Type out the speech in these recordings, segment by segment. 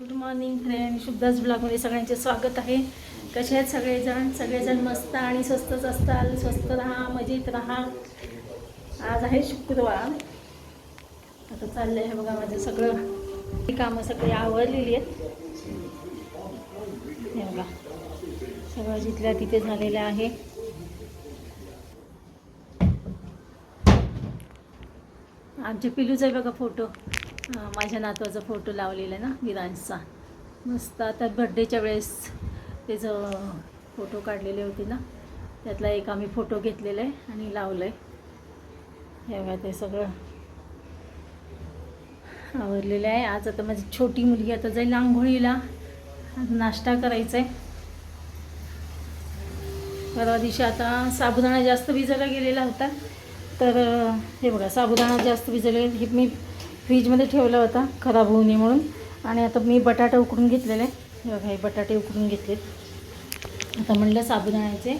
Good morning friend शुद्धाच ब्लॉगमध्ये सगळ्यांचे स्वागत आहे. कसे आहेत सगळेजण? सगळेजण मस्त आणि स्वस्तच असताल. स्वस्त राहा मजेत राहा. आज आहे शुक्रवार. आता चाललं आहे बघा माझं सगळं. कामं सगळी आवडलेली आहेत. हे बघा. सगळं जिथल्या तिथे झालेलं आहे. आमच्या पिलूचा आहे बघा फोटो. माझ्या नातवाचा फोटो लावलेला आहे ना विरांजचा. मस्त आता बड्डेच्या वेळेस त्याचं फोटो काढलेले होते ना त्यातला एक आम्ही फोटो घेतलेला आहे आणि लावलं आहे हे बघा ते सगळं आवरलेलं आहे. आज आता माझी छोटी मुलगी आता जाईल आंघोळीला. नाश्ता करायचा आहे परवा दिवशी आता साबुदाणा जास्त भिजायला गेलेला होता. तर हे बघा साबुदाणा जास्त भिजले हे मी फ्रीजमध्ये ठेवला होता खराब होऊ नये म्हणून. आणि आता मी बटाटा उकडून घेतलेले. हे बघा हे बटाटे उकडून घेतलेत आता म्हणलं साबुदाण्याचे.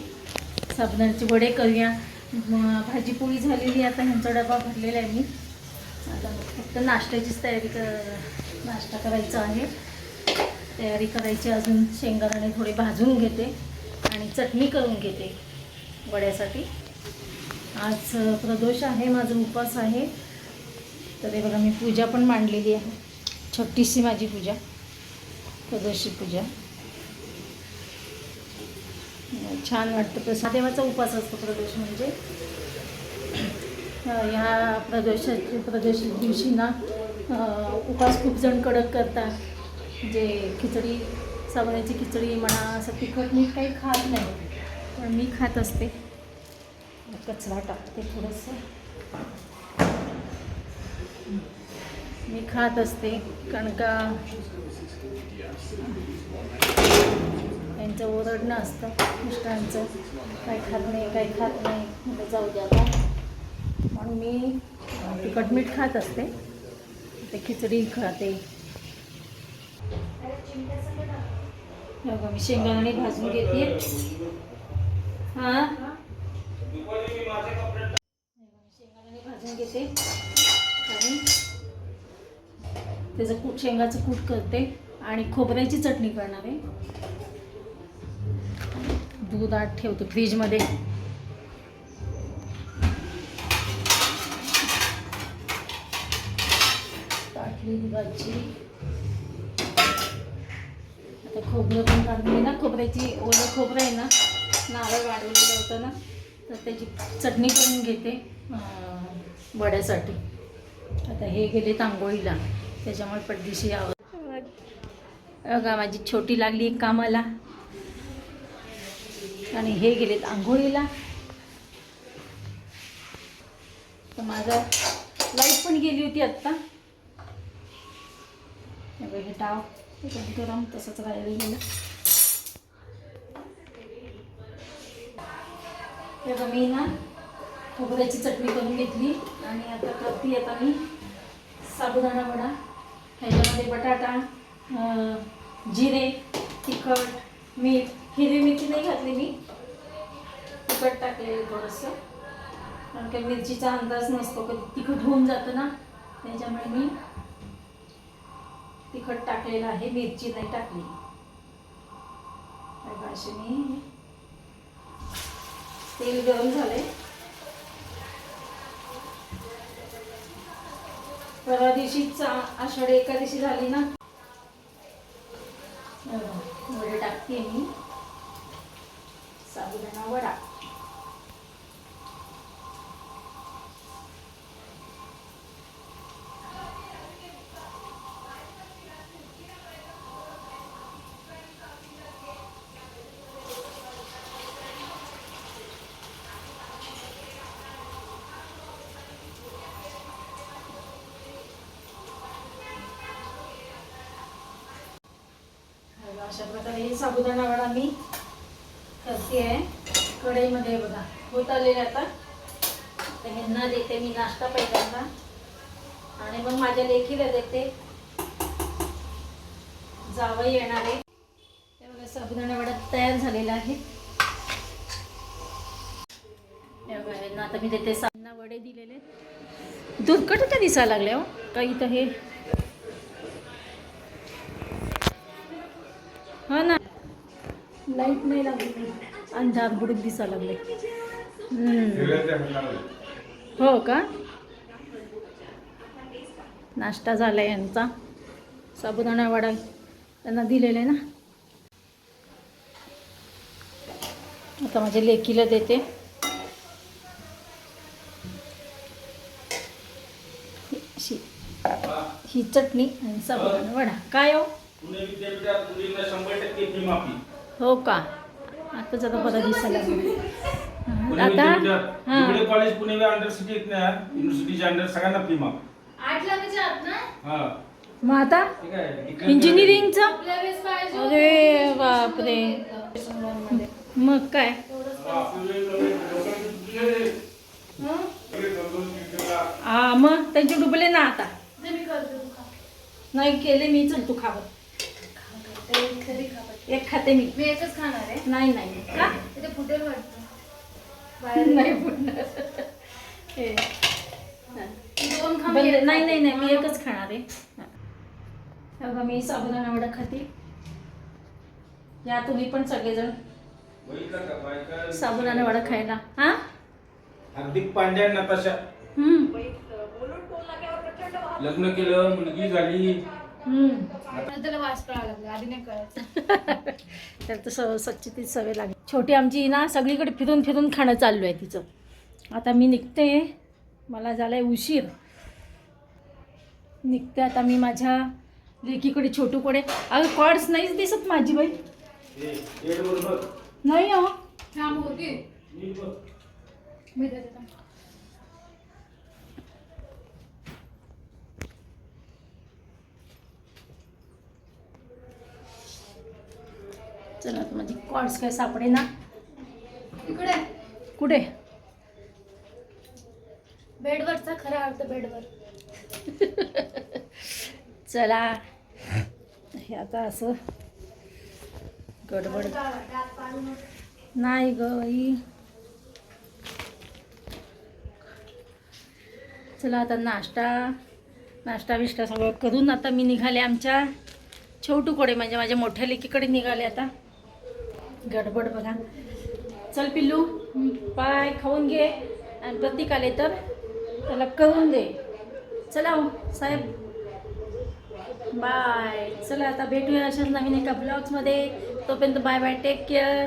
साबुदाण्याचे वडे करूया. भाजीपोळी भाजी पोळी झालेली आता ह्यांचा डबा भरलेला आहे मी. आता फक्त नाश्त्याचीच तयारी कर नाश्ता करायचा आहे. तयारी करायची अजून. शेंगदाणे थोडे भाजून घेते आणि चटणी करून घेते वड्यासाठी. आज प्रदोष आहे माझा उपवास आहे. तर हे बघा मी पूजा पण मांडलेली आहे. छोटीशी माझी पूजा. प्रदोषी पूजा. छान वाटतं. प्रसाद देवाचा असतो प्रदोष म्हणजे. ह्या प्रदोषाच्या प्रदोष दिवशी ना उपास खूप जण कडक करतात. जे खिचडी साबणाची खिचडी म्हणा असं तिखट मीठ काही खात नाही. पण मी खात असते. कचरा टाकते थोडंसं. मी खात असते कारण का यांचं ओरडणं असतं मिस्टरांचं. काही खात नाही काही खात नाही. म्हटलं जाऊ द्या आता. म्हणून मी तिखट मीठ खात असते. ते खिचडी खाते. बघा मी शेंगदाणे भाजून घेते. हां? शेंगदाणे भाजून घेते. आणि त्याचं कूट शेंगाचं कूट करते आणि खोबऱ्याची चटणी करणार आहे. दूध आत ठेवते फ्रीजमध्ये. टाकली दुधाची आता खोबरं पण काढली ना. खोबऱ्याची ओलं खोबरं आहे ना नारळ वाढवलेलं होतं ना तर त्याची चटणी करून घेते वड्यासाठी. आता हे गेले तांगोळीला. त्याच्यामुळे पडदिशी आवड बघा माझी छोटी लागली कामाला. आणि हे गेलेत आंघोळीला. तर माझा लाइट पण गेली होती आत्ता. हे टाव कधी गरम तसंच राहिलं गेलं. हे मी ना खोबऱ्याची चटणी करून घेतली. आणि आता करते आता मी साबुदाणा वडा. ह्याच्यामध्ये बटाटा जिरे तिखट मीठ. हिरवी मिरची नाही घातली मी. तिखट टाकलेलं थोडंसं. कारण काही मिरचीचा अंदाज नसतो कधी तिखट होऊन जातं ना. त्याच्यामुळे मी तिखट टाकलेलं आहे. मिरची नाही टाकली. बघा असे मी तेल गरम झाले परवा दिवशीच आषाढी एकादशी झाली ना? वडे टाकते मी. साबुदाणा वडा बघा, अशा प्रकारे हे साबुदाणा वडा मी करते आहे. कढईमध्ये बघा होत आलेले आता. तर ह्यांना देते मी नाश्ता पहिल्यांदा. आणि मग माझ्या लेखीला देते. जावई येणार आहे. हे बघा साबुदाणा वडा तयार झालेला आहे. ह्यांना आता मी देते. साबुदाणा वडे दिलेले दुर्कट त्या दिसायला लागले हो? काही तर हे हो ना. लाइट नाही लागली. अंधार बुडूक दिसायला लागले. हो का? नाश्ता झाला यांचा. साबुदाणा वडा त्यांना दिलेलं आहे ना. आता माझ्या लेकीला देते. ही- ही चटणी आणि साबुदाणा वडा. काय हो? पुणे विद्यापीठात मुलींना शंभर टक्के फी माफी. हो का? आता बरं दिसायला लागलं. आता? हां. कॉलेज पुणे अंडर सिटी आहेत ना युनिव्हर्सिटीच्या अंडर सगळ्यांना फी माफ. आठ लाखाच्या आत ना? हा. मग आता? ठीक आहे. इकडे- इंजिनिअरिंगचं आपल्या वेळेस पाहिजे अरे बापरे. मग काय? हा मग त्यांचे डुबले ना आता. ते मी करते. तू खा नाही केले मी चल तू खावं ते तरी खा पटकन. एक खाते मी. मी एकच खाणार आहे. नाही नाही. का? ते फुटेल वाटतं. बाहेर नाही पुरणार. हे. तू दोन खा मी बंद- एक नाही. नाही नाही. मी एकच खाणार आहे. हा. बघा मी साबुदाणा वडा खाते. या तुम्ही पण सगळेजण बघितलं का बायका- साबुदाणा वडा खायला. हा? हार्दिक पांड्या आणि नताशा हम्म लग्न केलं मुलगी झाली. त्याला वास कळायला लागला आधी नाही कळायचं त्याला तर सच्ची सवय लागली. छोटी आमची ना सगळीकडे फिरून फिरून खाणं चालू आहे तिचं. आता मी निघते. मला झालं आहे उशीर. निघते आता मी माझ्या लेकीकडे छोटूकडे. अगं कॉर्ड्स नाहीच दिसत माझी बाई. हे. नाही हो थांब होती नीट बघ. मी देते थांब. चला कॉर्ड्स काय सापडे ना. इकडे. कुठे? बेडवरचा खरा अर्थ बेडवर. चला. हे आता असं गडबड. नाही ग बाई. चला आता नाश्ता. नाश्ता बिष्टा सगळं करून आता मी निघाले आमच्या. छोटूकडे म्हणजे माझ्या मोठ्या लेकीकडे निघाले आता. गडबड बघा. चल पिल्लू पाय खाऊन घे आणि प्रतीक आले तर त्याला करून दे. चला हो, साहेब. बाय चला आता भेटूया अशाच नवीन एका ब्लॉग्समध्ये तोपर्यंत बाय बाय टेक केअर